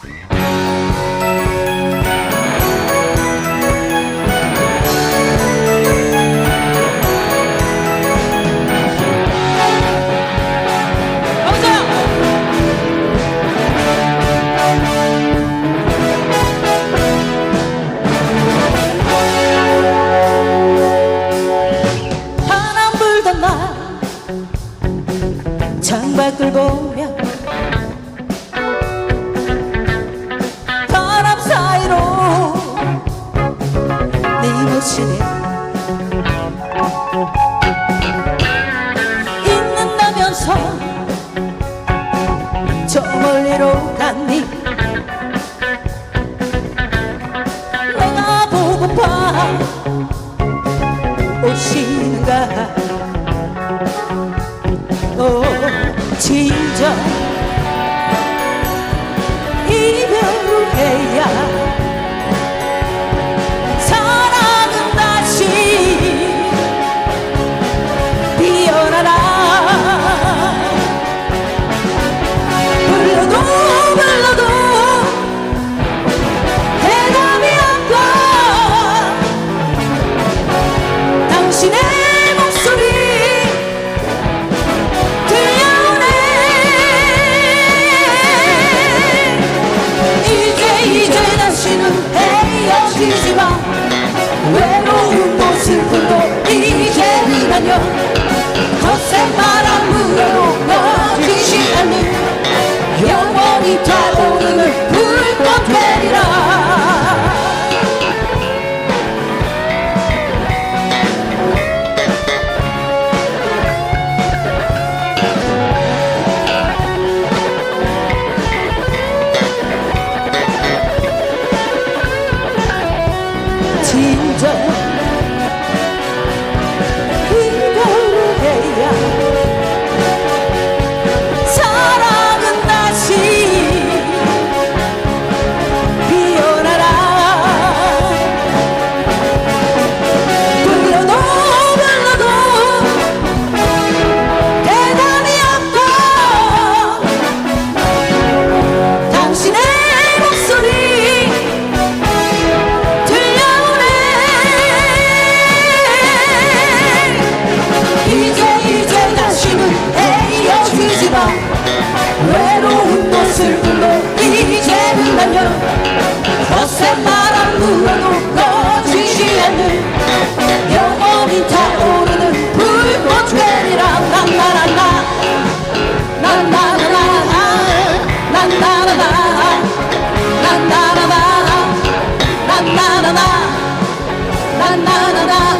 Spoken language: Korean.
바 네 모습이 있는다면서 저 멀리로 갔니? 내가 보고파 오시는가 신의 목소리 들려오네. 이제 이제 다시는 헤어지지 마. 외로움도 슬픔도 이제 이만요 거센 바람 불어도 꺼지지 않는 영원히 달아 Jai. na na na na.